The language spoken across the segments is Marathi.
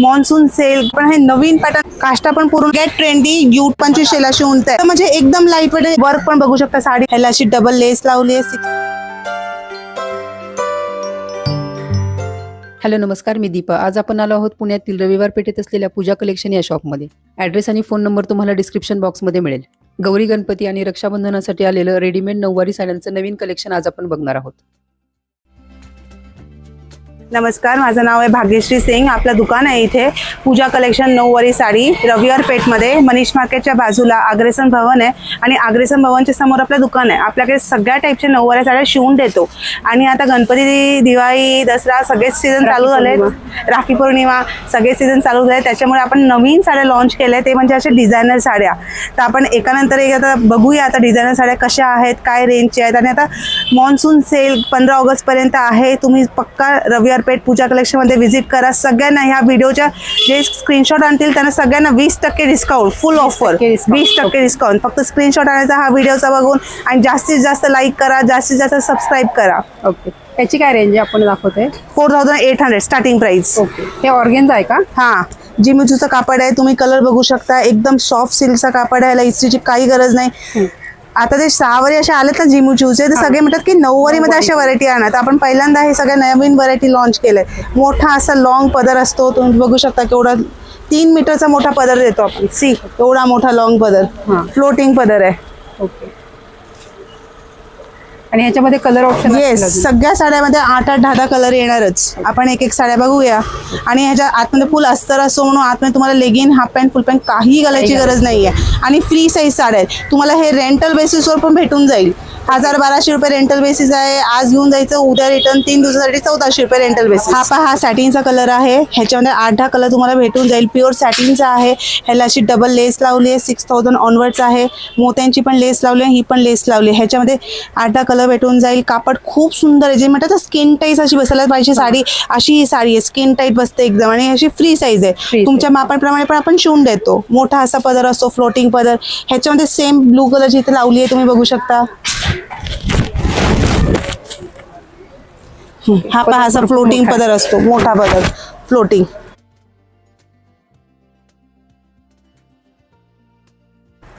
मॉन्सून सेल पण हे नवीन पॅटर्न काष्टा पण पूर्ण गेट ट्रेंडी ग्यूट पंचवीसशेला शिवून ते म्हणजे एकदम लाइट वेट वर्क पण बघू शकता. साडी ह्याला अशी डबल लेस लावली आहे. हॅलो नमस्कार मी दीपा. आज आपण आलो आहोत पुण्यातील रविवार पेठेत असलेल्या पूजा कलेक्शन या शॉपमध्ये ॲड्रेस आणि फोन नंबर तुम्हाला डिस्क्रिप्शन बॉक्समध्ये मिळेल. गौरी गणपती आणि रक्षाबंधनासाठी आलेलं रेडीमेड नऊवारी साड्यांचं नवीन कलेक्शन आज आपण बघणार आहोत. नमस्कार माझं नाव आहे भाग्यश्री सिंग. आपलं दुकान आहे इथे. पूजा कलेक्शन नऊवारी साडी रविवार पेठमध्ये. मनीष मार्केटच्या बाजूला अग्रेसन भवन आहे. आणि अग्रेसन भवनच्या समोर आपलं दुकान आहे. आपल्याकडे सगळ्या टाईपच्या नऊवारी साड्या शिवून देतो. आणि आता गणपती दिवाळी दसरा सगळेच सीझन चालू झाले राखी पौर्णिमा सगळे सीझन चालू झाले त्याच्यामुळे आपण नवीन साड्या लॉन्च केल्या ते म्हणजे अशा डिझायनर साड्या. तर आपण एकानंतर एक आता बघूया आता डिझायनर साड्या कशा आहेत काय रेंजच्या आहेत. आणि आता मॉन्सून सेल पंधरा ऑगस्टपर्यंत आहे. तुम्ही पक्का रविवार पेठ पूजा कलेक्शनमध्ये व्हिजिट करा. सगळ्यांना ह्या व्हिडिओच्या जे स्क्रीनशॉट आणतील त्यांना सगळ्यांना वीस टक्के डिस्काउंट फुल ऑफर. वीस टक्के डिस्काउंट फक्त स्क्रीनशॉट आणायचा हा व्हिडिओचा बघून आणि जास्तीत जास्त लाईक करा जास्तीत जास्त सबस्क्राईब करा. ओके याची काय रेंज आपण दाखवतोय. Four thousand eight hundred starting price okay हे ऑर्गेन्झा आहे का? हा. जिमिचूचं कापड आहे तुम्ही कलर बघू शकता. एकदम सॉफ्ट सिल्कचा कापड आहे इस्त्रीची काही गरज नाही. आता ते सहावारी असे आलेत ना जिमूचूचे तर सगळे म्हणतात की नऊवारी मध्ये अशा व्हरायटी आणा. तर आपण पहिल्यांदा हे सगळ्या नवीन व्हरायटी लॉन्च केलंय. मोठा असा लॉंग पदर असतो तुम्ही बघू शकता केवढा तीन मीटरचा मोठा पदर देतो आपण. सी एवढा मोठा लॉंग पदर. हा. फ्लोटिंग पदर आहे. ओके आणि ह्याच्यामध्ये कलर ऑप्शन येस सगळ्या साड्यामध्ये आठ आठ दहा दहा कलर येणारच. आपण एक एक साड्या बघूया. आणि ह्याच्या आतमध्ये फुल अस्तर असो म्हणून आतमध्ये तुम्हाला legging half pant full pant काही घालायची गरज नाहीये. आणि फ्री साईज साड्या आहेत. तुम्हाला हे रेंटल बेसिसवर पण भेटून जाईल. हजार बाराशे रुपये रेंटल बेसिस आहे. आज घेऊन जायचं उद्या रिटर्न तीन दिवसासाठी चौदाशे रुपये रेंटल बेसिस हा पहा हा सॅटिनचा कलर आहे. ह्याच्यामध्ये आठ दहा कलर तुम्हाला भेटून जाईल. प्युअर सॅटिनचा आहे. ह्याला अशी डबल लेस लावली आहे. सिक्स थाउजंड ऑनवर्ड्स आहे. मोत्यांची पण लेस लावली आहे. ही पण लेस लावली आहे. ह्याच्यामध्ये आठ दहा कलर भेटून जाईल. कापड खूप सुंदर आहे. जे म्हणतात स्किन टाईट अशी बसायला पाहिजे साडी अशी ही साडी आहे. स्किन टाईट बसते एकदम आणि अशी फ्री साईज आहे. तुमच्या मापाप्रमाणे पण आपण शिवून देतो. मोठा असा पदर असतो फ्लोटिंग पदर. ह्याच्यामध्ये सेम ब्लू कलरची इथे लावली आहे तुम्ही बघू शकता. हा पहा असा फ्लोटिंग पदर असतो. मोठा पदर. फ्लोटिंग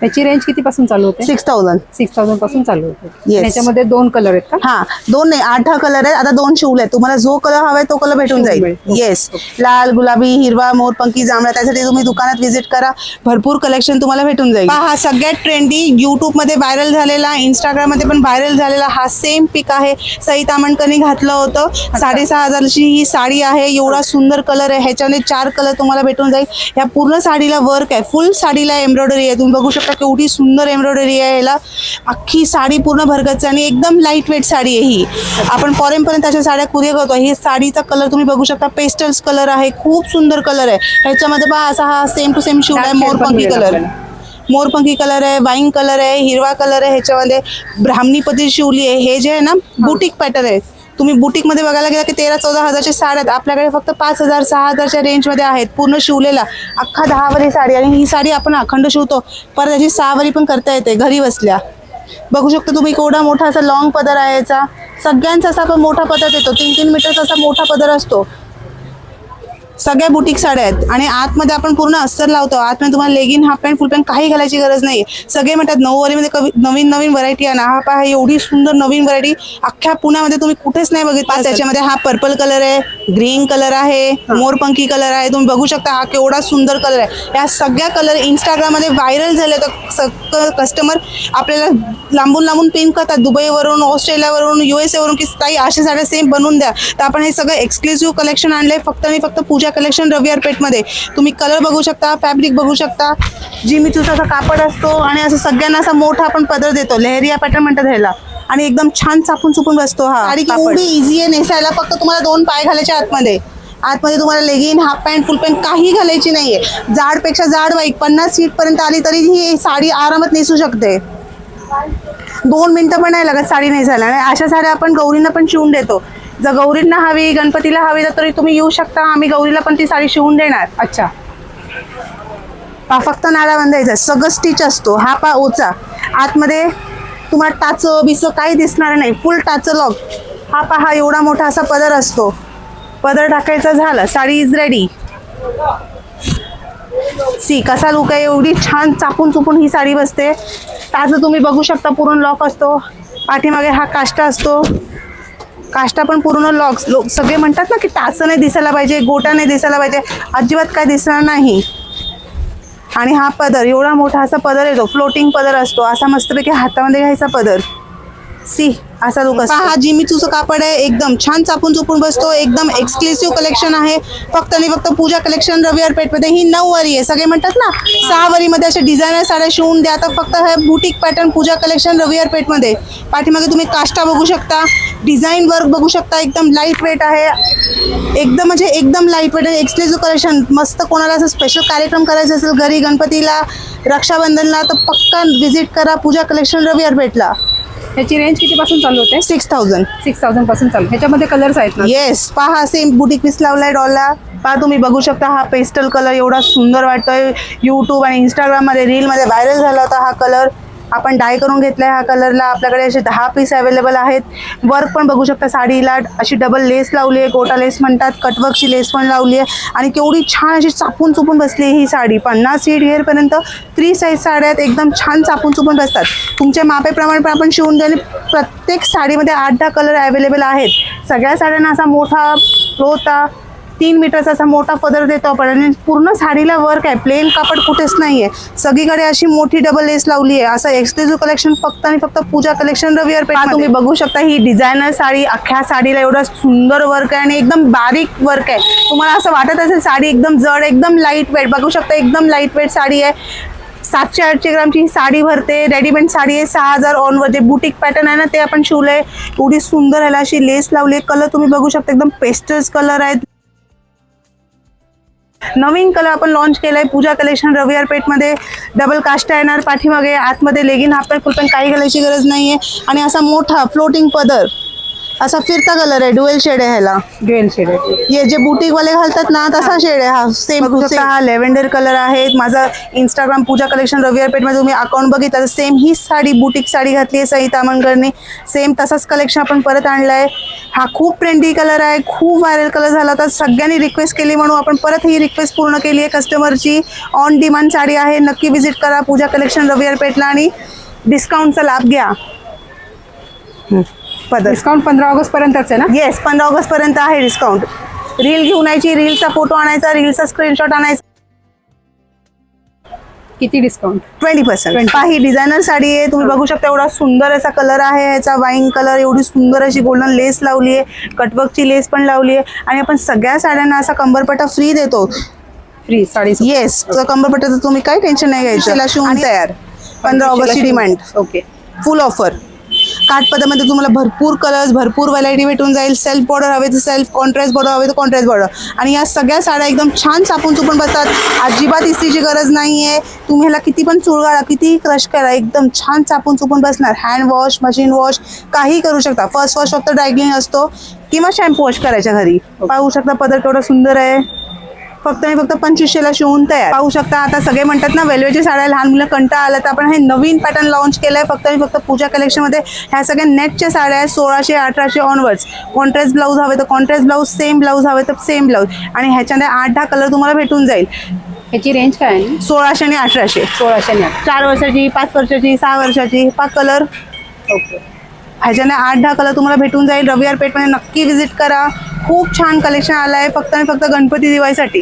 याची रेंज किती पासून चालू होते? सिक्स थाउजंड सिक्स थाउजंडपासून चालू होते. Yes. याच्यामध्ये दोन कलर आहेत का? हा दोन नाही आठ कलर आहेत. आता दोन शिवले आहेत. तुम्हाला जो कलर हवाय तो कलर भेटून जाईल. येस लाल गुलाबी हिरवा मोरपंखी जांभळा त्यासाठी तुम्ही दुकानात व्हिजिट करा. भरपूर कलेक्शन तुम्हाला भेटून जाईल. हा सगळ्यात ट्रेंडी युट्यूबमध्ये व्हायरल झालेला इंस्टाग्राममध्ये पण व्हायरल झालेला हा सेम पिक आहे. सई तामणकरनी घातलं होतं. साडेसहा हजारची ही साडी आहे. एवढा सुंदर कलर आहे. ह्याच्यामध्ये चार कलर तुम्हाला भेटून जाईल. ह्या पूर्ण साडीला वर्क आहे. फुल साडीला एम्ब्रॉयडरी आहे. तुम्ही बघू शकता केवढी सुंदर एम्ब्रॉयडरी आहे याला. अख्खी साडी पूर्ण भरगतची आणि एकदम लाइट वेट साडी आहे ही. आपण फॉरेन पर्यंत अशा साड्या कुरिअर करतो. ही साडीचा कलर तुम्ही बघू शकता. पेस्टल्स कलर आहे. खूप सुंदर कलर आहे. ह्याच्यामध्ये पहा असा हा सेम टू सेम शिवला आहे. मोरपंखी कलर. मोरपंखी कलर आहे वाईन कलर आहे हिरवा कलर आहे. ह्याच्यामध्ये ब्राह्मणी पती शिवली आहे. हे जे आहे ना बुटीक पॅटर्न आहे. तुम्ही बुटीकमध्ये बघायला गेला की तेरा चौदा हजारच्या साड्या आहेत. आपल्याकडे फक्त पाच हजार सहा हजारच्या रेंजमध्ये आहेत. पूर्ण शिवलेला. अख्खा दहावरी साडी आणि ही साडी आपण अखंड शिवतो. परत त्याची सहावरी पण करता येते घरी बसल्या. बघू शकता तुम्ही केवढा मोठा असा लॉंग पदर आहे याचा. सगळ्यांचा असा पण मोठा पदर येतो. तीन तीन मीटरचा असा मोठा पदर असतो. सगळ्या बुटीक साड्या आहेत. आणि आतमध्ये आपण पूर्ण अस्तर लावतो. आतमध्ये तुम्हाला legging half pant full pant काही घालायची गरज नाही सगळे म्हणतात नऊवारीमध्ये कवी नवीन नवीन व्हरायटी आहे ना हा पहा एवढी सुंदर नवीन व्हरायटी अख्ख्या पुण्यामध्ये तुम्ही कुठेच नाही बघितलं. त्याच्यामध्ये हा पर्पल कलर आहे. ग्रीन कलर आहे मोरपंखी कलर आहे तुम्ही बघू शकता हा केवढा सुंदर कलर आहे. या सगळ्या कलर इंस्टाग्राममध्ये व्हायरल झाले तर कस्टमर आपल्याला लांबून लांबून पिन करतात. दुबईवरून ऑस्ट्रेलियावरून यू एस एवरून की ताई अशा साड्या सेम बनवून द्या. तर आपण हे सगळं एक्सक्लुझिव्ह कलेक्शन आणलंय. फक्त आणि फक्त पूजा कलेक्शन रविवार पेठमध्ये. तुम्ही कलर बघू शकता फॅब्रिक बघू शकता. जिमीचूचा असा कापड असतो आणि असं सगळ्यांना असा मोठा आपण पदर देतो. लेहरिया पॅटर्न म्हणतात ह्याला. आणि एकदम छान चापून चुपून बसतो हा साडी एवढी इझी आहे नेसायला फक्त तुम्हाला दोन पाय घालायचे आतमध्ये. आतमध्ये तुम्हाला legging half pant full pant काही घालायची नाहीये. जाडपेक्षा जाड बाईक पन्नास सीट पर्यंत आली तरी ही साडी आरामात नेसू शकते. दोन मिनिटं पण नाही लागत साडी नेसायला. आणि अशा साड्या आपण गौरींना पण शिवून देतो. जर गौरींना हवी गणपतीला हवी तर तरी तुम्ही येऊ शकता. आम्ही गौरीला पण ती साडी शिवून देणार. अच्छा. हा फक्त नाडा बांधायचा सगळं स्टिच असतो. हा पा ओचा. आतमध्ये तुम्हाला टाचं बिचं काही दिसणार नाही. फुल टाचं लॉक हा पहा एवढा मोठा असा पदर असतो. पदर टाकायचा झाला. साडी इज रेडी सी कसा लुक आहे? एवढी छान चापून चुपून ही साडी बसते. ताजं तुम्ही बघू शकता पूर्ण लॉक असतो. पाठीमागे हा काष्टा असतो. काष्टा पण पूर्ण लॉक लोक सगळे म्हणतात ना की टाचं नाही दिसायला पाहिजे गोटा नाही दिसायला पाहिजे. अजिबात काय दिसणार नाही. आणि हा पदर एवढा मोठा असा पदर येतो फ्लोटिंग पदर असतो असा मस्तपैकी हातामध्ये घ्यायचा पदर. सी असा लुक असतो. हा तुझं कापड आहे एकदम छान चापून चुपून बसतो एकदम एक्सक्लुसिव्ह कलेक्शन आहे. फक्त आणि फक्त पूजा कलेक्शन रविवार पेठमध्ये. ही नऊवारी आहे. सगळे म्हणतात ना सहा वारीमध्ये असे डिझायनर साड्या शिवून द्या. तर फक्त हे बुटीक पॅटर्न पूजा कलेक्शन रविवार पेठमध्ये. पाठीमागे तुम्ही काष्टा बघू शकता. डिझाईन वर्क बघू शकता एकदम लाइट वेट आहे. एकदम म्हणजे एकदम लाइट वेट आहे कलेक्शन मस्त कोणाला असं स्पेशल कार्यक्रम करायचा असेल घरी गणपतीला रक्षाबंधनला तर पक्का व्हिजिट करा. पूजा कलेक्शन रविवार पेठला ह्याची रेंज कितीपासून चालू होते? सिक्स थाउजंड सिक्स थाउजंडपासून चालू. ह्याच्यामध्ये कलर्स आहेत ना? येस पहा सेम बुटीक पीस लावलाय डॉलला. पहा तुम्ही बघू शकता हा पेस्टल कलर एवढा सुंदर वाटतोय. यूट्यूब आणि इंस्टाग्राममध्ये रीलमध्ये व्हायरल झाला होता हा कलर आपण डाय करून घेतलाय हा कलरला आपल्याकडे असे दहा पीस अवेलेबल आहेत. वर्क पण बघू शकता साडीला अशी डबल लेस लावली आहे. गोटा लेस म्हणतात कटवर्कची लेस पण लावली आहे. आणि केवढी छान अशी चापून चुपून बसली आहे ही साडी. पन्नास सीट घेरपर्यंत थ्री साईज साड्या आहेत. एकदम छान चापून चुपून बसतात. तुमच्या मापेप्रमाणे पण आपण शिवून देणे प्रत्येक साडीमध्ये आठ दहा कलर अवेलेबल आहेत. सगळ्या साड्यांना असा मोठा होता तीन मीटरचा असा मोठा पदर देतो आपण. आणि पूर्ण साडीला वर्क आहे. प्लेन कापड कुठेच नाही आहे सगळीकडे अशी मोठी डबल लेस लावली आहे. असं एक्सक्लुझिव्ह कलेक्शन फक्त आणि फक्त पूजा कलेक्शन रविवार पेठ तुम्ही बघू शकता ही डिझायनर साडी अख्ख्या साडीला एवढं सुंदर वर्क आहे आणि एकदम बारीक वर्क आहे. तुम्हाला असं वाटत असेल साडी एकदम जड एकदम लाइट वेट बघू शकता एकदम लाइट वेट साडी आहे. सातशे आठशे ग्रामची ही साडी भरते. रेडीमेड साडी आहे सहा हजार ऑनवर जे बुटीक पॅटर्न आहे ना ते आपण शिवलंय. एवढी सुंदर ह्याला अशी लेस लावली कलर तुम्ही बघू शकता एकदम पेस्टल्स कलर आहेत. नवीन कलर आपण लॉन्च केलाय. पूजा कलेक्शन रविवार पेठमध्ये डबल कास्ट येणार पाठीमागे आतमध्ये legging half pant full pant काही घालायची गरज नाहीये. आणि असा मोठा फ्लोटिंग पदर असा फिरता कलर आहे डुएल शेड आहे ह्याला. ड्युएल शेड आहे. हे जे बुटीक वाले घालतात ना तसा शेड आहे. हा सेम हा लेव्हेंडर कलर आहे माझा इंस्टाग्राम पूजा कलेक्शन रविवार पेठमध्ये तुम्ही अकाउंट बघितलं तर सेम हीच साडी बुटीक साडी घातली आहे सई तामणकरने सेम तसाच कलेक्शन आपण परत आणलाय. हा खूप ट्रेंडी कलर आहे. खूप व्हायरल कलर झाला. होता सगळ्यांनी रिक्वेस्ट केली म्हणून आपण परत ही रिक्वेस्ट पूर्ण केली आहे कस्टमरची ऑन डिमांड साडी आहे. नक्की विजिट करा पूजा कलेक्शन रविवार पेठला आणि डिस्काउंटचा लाभ घ्या. हं, पदर. डिस्काउंट पंधरा ऑगस्ट पर्यंतच आहे ना? येस पंधरा ऑगस्ट पर्यंत आहे डिस्काउंट. रील घेऊन यायची रीलचा फोटो आणायचा रीलचा स्क्रीनशॉट आणायचा. किती डिस्काउंट? Twenty percent 20. ही डिझायनर साडी आहे. तुम्ही बघू शकता एवढा सुंदर असा कलर आहे. ह्याचा वाईन कलर एवढी सुंदर अशी गोल्डन लेस लावली आहे. कटवर्कची लेस पण लावली आहे. आणि आपण सगळ्या साड्यांना असा कंबरपट्टा फ्री देतो. फ्री साडी येस तर कंबरपट्ट्याचं तुम्ही काही टेन्शन नाही घ्यायचं. शिवून तयार. पंधरा ऑगस्टची डिमांड ओके फुल ऑफर काठपदामध्ये तुम्हाला भरपूर कलर्स भरपूर व्हरायटी भेटून जाईल. सेल्फ बॉर्डर हवे तर सेल्फ कॉन्ट्रास्ट बॉर्डर हवे तर कॉन्ट्रास्ट बॉर्डर आणि या सगळ्या साड्या एकदम छान चापून चुपून बसतात. अजिबात इस्त्रीची गरज नाही आहे तुम्ही ह्याला किती पण चुळगाळा कितीही क्रश करा एकदम छान चापून चुपून बसणार. हँड वॉश मशीन वॉश काही करू शकता. फर्स्ट वॉश फक्त ड्रायक्लिंग असतो. किंवा शॅम्पू वॉश करायच्या घरी. पाहू शकता पदर केवढा सुंदर आहे. फक्त आणि फक्त पंचवीसशेला शिवून तयार. पाहू शकता आता सगळे म्हणतात ना वेलवेच्या साड्या लहान मुलं कंटाळा आला तर आपण हे नवीन पॅटर्न लॉन्च केलंय फक्त आणि फक्त पूजा कलेक्शनमध्ये ह्या सगळ्या नेटच्या साड्या आहेत सोळाशे अठराशे ऑनवर्ड्स कॉन्ट्रास्ट ब्लाऊज हवे तर कॉन्ट्रास्ट ब्लाऊज सेम ब्लाऊज हवे तर सेम ब्लाऊज आणि ह्याच्यामध्ये आठ दहा कलर तुम्हाला भेटून जाईल. ह्याची रेंज काय आहे? सोळाशे आणि अठराशे. सोळाशे आणि चार वर्षाची पाच वर्षाची सहा वर्षाची पाच कलर ओके. ह्याच्याने आठ दहा कलर तुम्हाला भेटून जाईल. रविवार पेठमध्ये नक्की व्हिजिट करा. खूप छान कलेक्शन आलं आहे फक्त आणि फक्त गणपती दिवाळीसाठी.